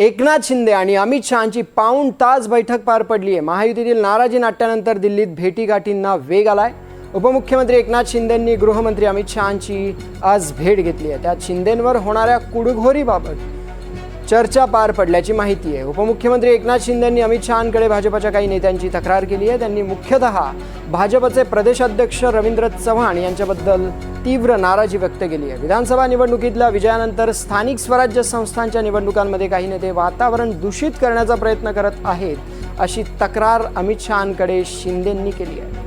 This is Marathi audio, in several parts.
एकनाथ शिंदे आणि अमित शहाची पाऊण तास बैठक पार पडली आहे. महायुतीतील नाराजी नाट्यानंतर दिल्लीत भेटीगाठींना वेग आलाय. उपमुख्यमंत्री एकनाथ शिंदेंनी गृहमंत्री अमित शहाची आज भेट घेतली आहे. त्यात शिंदेंवर होणाऱ्या कुडघोरीबाबत चर्चा पार पडल्याची माहिती आहे. उपमुख्यमंत्री एकनाथ शिंदेंनी अमित शहांकडे भाजपाच्या काही नेत्यांची तक्रार केली आहे. त्यांनी मुख्यतः भाजपचे प्रदेशाध्यक्ष रवींद्र चव्हाण यांच्याबद्दल तीव्र नाराजी व्यक्त केली आहे. विधानसभा निवडणुकीतल्या विजयानंतर स्थानिक स्वराज्य संस्थांच्या निवडणुकांमध्ये काही नेते वातावरण दूषित करण्याचा प्रयत्न करत आहेत अशी तक्रार अमित शहांकडे शिंदेंनी केली आहे.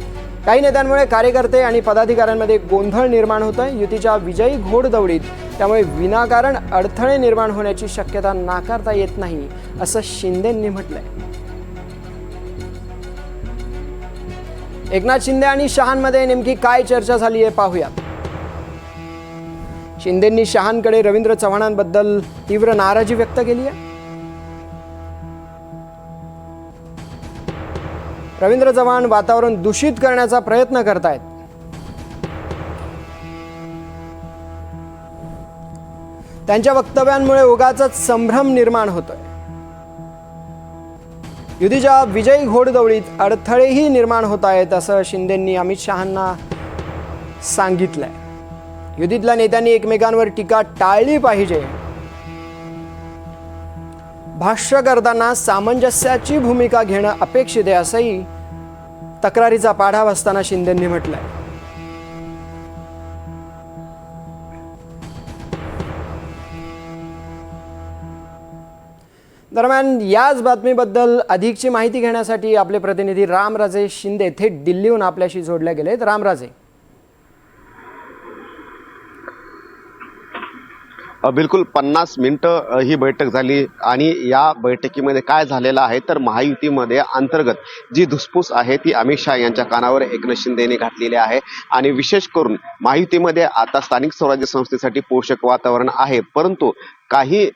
काही नेत्यांमुळे कार्यकर्ते आणि पदाधिकाऱ्यांमध्ये गोंधळ निर्माण होत आहे युतीच्या विजयी घोडदौडीत त्यामुळे विनाकारण अडथळे निर्माण होण्याची शक्यता नाकारता येत नाही असं शिंदेंनी म्हटलंय. एकनाथ शिंदे आणि शहांमध्ये नेमकी काय चर्चा झाली आहे पाहूयात. शिंदेंनी शहांकडे रवींद्र चव्हाणांबद्दल तीव्र नाराजी व्यक्त केली आहे रवींद्र चव्हाण वातावरण दूषित करण्याचा प्रयत्न करतायत. त्यांच्या वक्तव्यांमुळे उगाच संभ्रम निर्माण होतोय. युतीच्या विजयी घोडदौडीत अडथळेही निर्माण होत आहेत असं शिंदेंनी अमित शहांना सांगितलंय. युतीतल्या नेत्यांनी एकमेकांवर टीका टाळली पाहिजे. भाष्य करताना सामंजस्याची भूमिका घेणं अपेक्षित आहे असंही तक्रारीचा पाढा वाचताना शिंदेंनी म्हटलंय. दरम्यान याच बातमीबद्दल अधिकची माहिती घेण्यासाठी आपले प्रतिनिधी रामराजे शिंदे थेट दिल्लीहून आपल्याशी जोडले गेलेत. रामराजे. बिलकुल पन्नास मिनटं ही बैठक झाली आणि या बैठकीमध्ये काय झालेलं आहे तर महायुतीमध्ये अंतर्गत जी धुसफूस आहे ती अमित शहा यांच्या कानावर एकनाथ शिंदेने घातलेली आहे. आणि विशेष करून महायुतीमध्ये आता स्थानिक स्वराज्य संस्थेसाठी पोषक वातावरण आहे. परंतु काही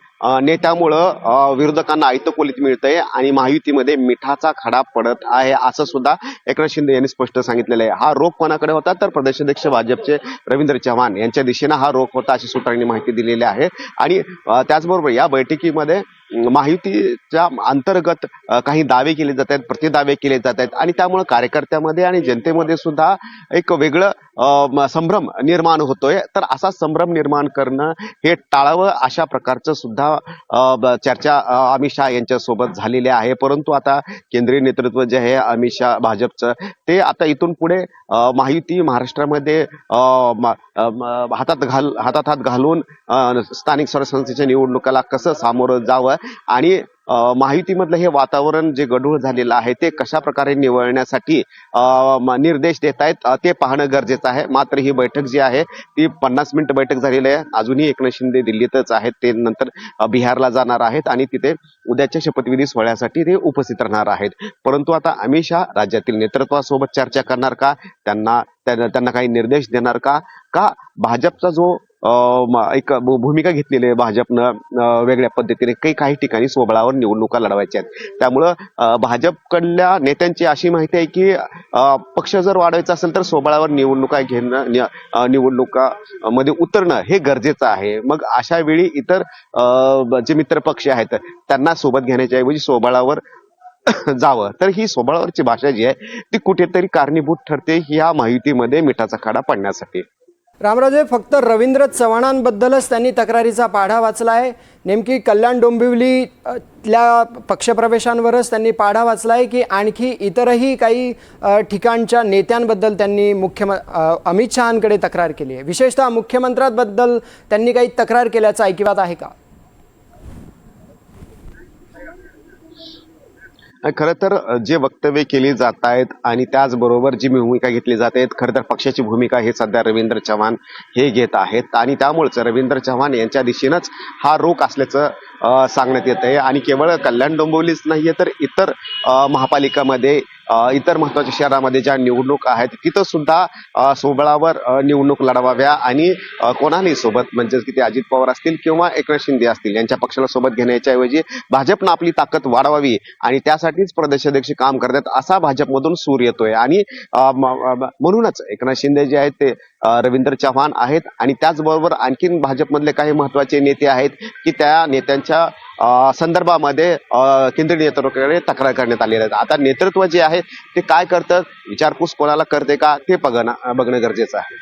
नेत्यामुळं विरोधकांना ऐतकोलीत मिळतंय आणि महायुतीमध्ये मिठाचा खडा पडत आहे असं सुद्धा एकनाथ शिंदे यांनी स्पष्ट सांगितलेलं आहे. हा रोख कोणाकडे होता? तर प्रदेशाध्यक्ष भाजपचे रवींद्र चव्हाण यांच्या दिशेनं हा रोख होता अशी सूत्रांनी माहिती दिलेली आहे. आणि त्याचबरोबर या बैठकीमध्ये माहितीच्या महायुतीच्या अंतर्गत काही दावे केले जात आहेत प्रतिदावे केले जात आहेत. आणि त्यामुळे कार्यकर्त्यामध्ये आणि जनतेमध्ये सुद्धा एक वेगळं संभ्रम निर्माण होतोय. तर असा संभ्रम निर्माण करणं हे टाळावं अशा प्रकारचं सुद्धा चर्चा अमित शहा यांच्यासोबत झालेली आहे. परंतु आता केंद्रीय नेतृत्व जे आहे अमित शहा भाजपचं ते आता इथून पुढे माहिती महाराष्ट्रामध्ये हातात घाल हातात हात घालून स्थानिक स्वराज्य संस्थेच्या निवडणुकाला कसं सामोरं जावं आणि माहितीमधलं हे वातावरण जे गढूळ झालेलं आहे ते कशा प्रकारे निवळण्यासाठी निर्देश देत आहेत ते पाहणं गरजेचं आहे. मात्र ही बैठक जी आहे ती पन्नास मिनिट बैठक झालेली आहे. अजूनही एकनाथ शिंदे दिल्लीतच आहेत ते नंतर बिहारला जाणार आहेत आणि तिथे उद्याच्या शपथविधी सोहळ्यासाठी ते उपस्थित राहणार आहेत. परंतु आता अमित शहा राज्यातील नेतृत्वासोबत चर्चा करणार का? त्यांना त्यांना त्यांना काही निर्देश देणार का? का भाजपचा जो एक भू- भूमिका घेतलेली आहे भाजपनं वेगळ्या पद्धतीने काही काही ठिकाणी सोबळावर निवडणुका लढवायच्या आहेत. त्यामुळं भाजपकडल्या नेत्यांची अशी माहिती आहे की पक्ष जर वाढवायचा असेल तर सोबळावर निवडणुका घेणं निवडणुका मध्ये उतरणं हे गरजेचं आहे. मग अशा वेळी इतर जे मित्र पक्ष आहेत त्यांना सोबत घेण्याच्या ऐवजी सोबळावर जावं. तर ही सोबळावरची भाषा जी आहे ती कुठेतरी कारणीभूत ठरते ह्या माहितीमध्ये मिठाचा खाडा पडण्यासाठी. रामराजे फक्त रवींद्र चव्हाणांबद्दलच त्यांनी तक्रारीचा पाढा वाचला आहे. नेमकी कल्याण डोंबिवलीतल्या पक्षप्रवेशांवरच त्यांनी पाढा वाचला आहे की आणखी इतरही काही ठिकाणच्या नेत्यांबद्दल त्यांनी मुख्यम अमित शहांकडे तक्रार केली आहे. विशेषतः मुख्यमंत्र्यांबद्दल त्यांनी काही तक्रार केल्याचं ऐकिवात आहे का? खरं तर जे वक्तव्य केली जात आहेत आणि त्याचबरोबर जी भूमिका घेतली जाते खरं तर पक्षाची भूमिका हे सध्या रवींद्र चव्हाण हे घेत आहेत. आणि त्यामुळेच रवींद्र चव्हाण यांच्या दिशेनंच हा रोख असल्याचं सांगण्यात येत आहे आणि केवळ कल्याण डोंबिवलीच नाहीये तर इतर महापालिकामध्ये इतर महत्त्वाच्या शहरामध्ये ज्या निवडणूक आहेत तिथं सुद्धा सोबळावर निवडणूक लढवाव्या आणि कोणालाही सोबत म्हणजे की ते अजित पवार असतील किंवा एकनाथ शिंदे असतील यांच्या पक्षाला सोबत घेण्याच्या ऐवजी भाजपनं आपली ताकद वाढवावी आणि त्यासाठीच प्रदेशाध्यक्ष काम करतात असा भाजपमधून सूर येतोय. आणि म्हणूनच एकनाथ शिंदे जे आहेत ते रवींद्र चव्हाण आहेत आणि त्याचबरोबर आणखीन भाजपमधले काही महत्त्वाचे नेते आहेत की त्या नेत्यांच्या संदर्भामध्ये केंद्रीय नेतृत्वाकडे तक्रार करण्यात आलेली आहे आता नेतृत्व जे आहे ते काय करतं? विचारपूस कोणाला करते का? ते बघणं बघणं गरजेचं आहे.